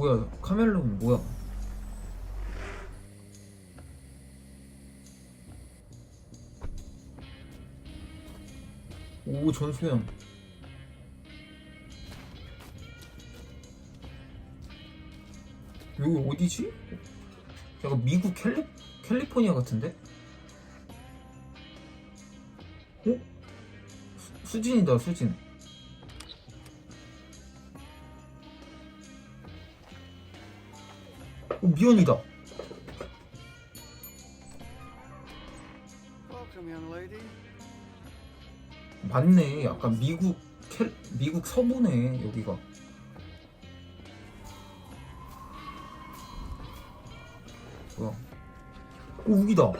뭐야 카멜론 뭐야 오 전소영 여기 어디지? 약간 미국 캘리, 캘리포니아 같은데? 어? 수, 수진이다 수진 미연이다. 어, 맞네. 약간 미국 캘, 미국 서부네 여기가. 뭐야? 우기다.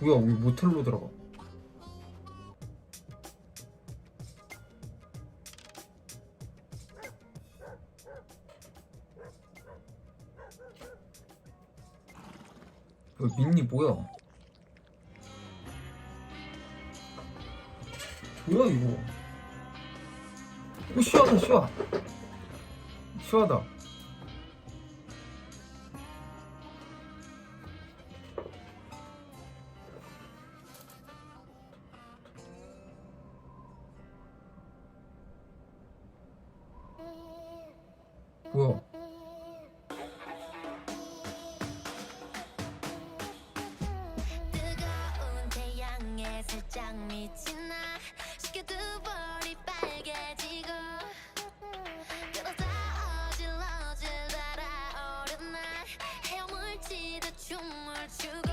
뭐야? 우리 모텔로 들어가. 어, 민니 뭐야? 뭐야 이거? 어, 이거 시화다 시화. 시화다. 뭐야? too much.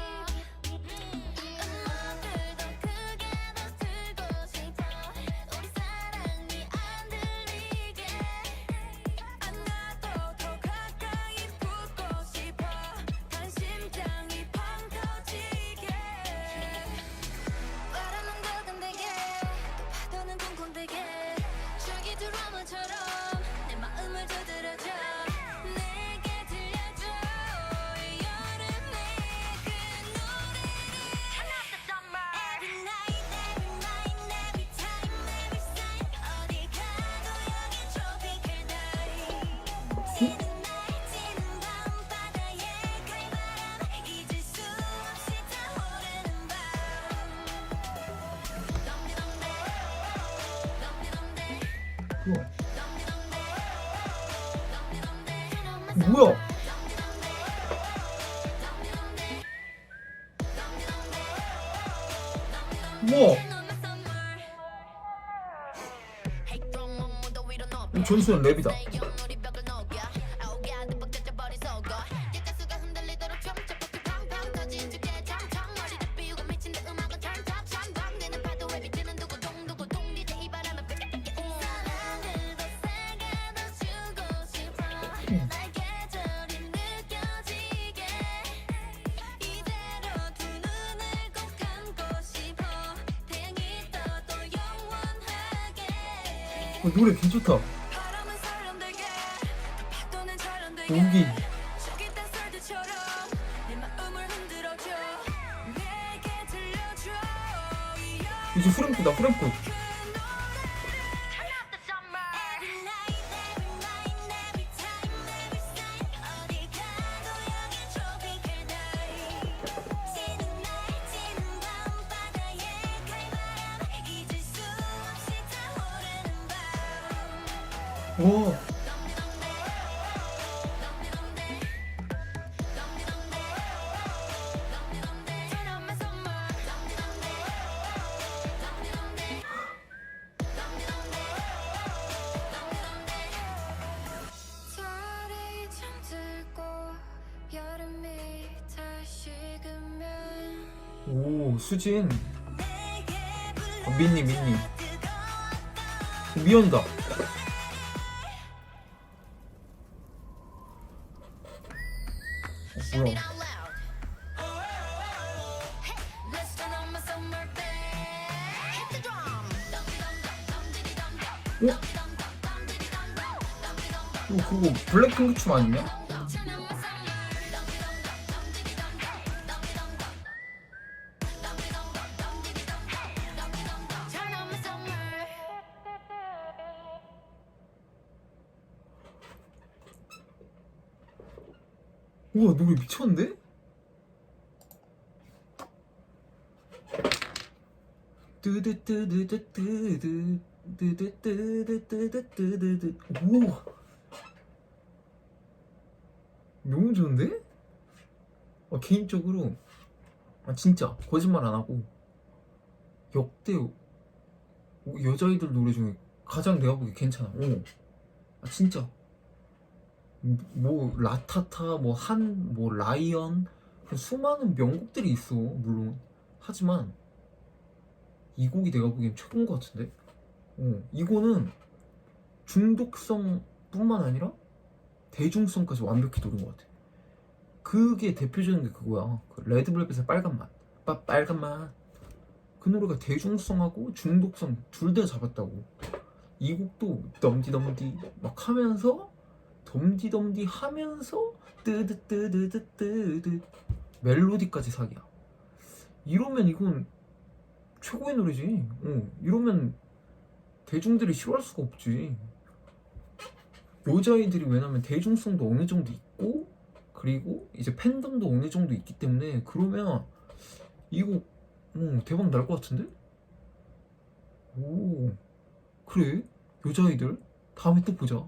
뭐지? 뭐야? 뭐? 전수는 랩이다. 어, 노래 괜찮다. 오기. 이제 후렴구다 후렴구. 오. 오 수진 어, 민니 민니 미연다 뭐야? 어? 어, 그거 블랙핑크 춤 아니냐? 우와 노래 미쳤는데? 뜨드뜨드뜨뜨드 뜨드뜨드뜨뜨뜨드 우와 너무 좋은데? 아, 개인적으로 아 진짜 거짓말 안 하고 역대 여자아이들 노래 중에 가장 내가 보기 괜찮아. 오. 아 진짜. 뭐 라타타 뭐 한 뭐 라이언 수많은 명곡들이 있어 물론. 하지만 이 곡이 내가 보기엔 최고인 것 같은데? 어, 이거는 중독성뿐만 아니라 대중성까지 완벽히 노린 것 같아. 그게 대표적인 게 그거야. 그 레드벨벳의 빨간 맛. 빠, 빨간 맛그 노래가 대중성하고 중독성 둘 다 잡았다고. 이 곡도 덤디덤디 막 하면서 덤디덤디 하면서 뜨드뜨드뜨뜨드 멜로디까지 사기야. 이러면 이건 최고의 노래지. 어, 이러면 대중들이 싫어할 수가 없지. 여자아이들이 왜냐면 대중성도 어느 정도 있고 그리고 이제 팬덤도 어느 정도 있기 때문에 그러면 이거 어, 대박 날 것 같은데? 오 그래? 여자아이들? 다음에 또 보자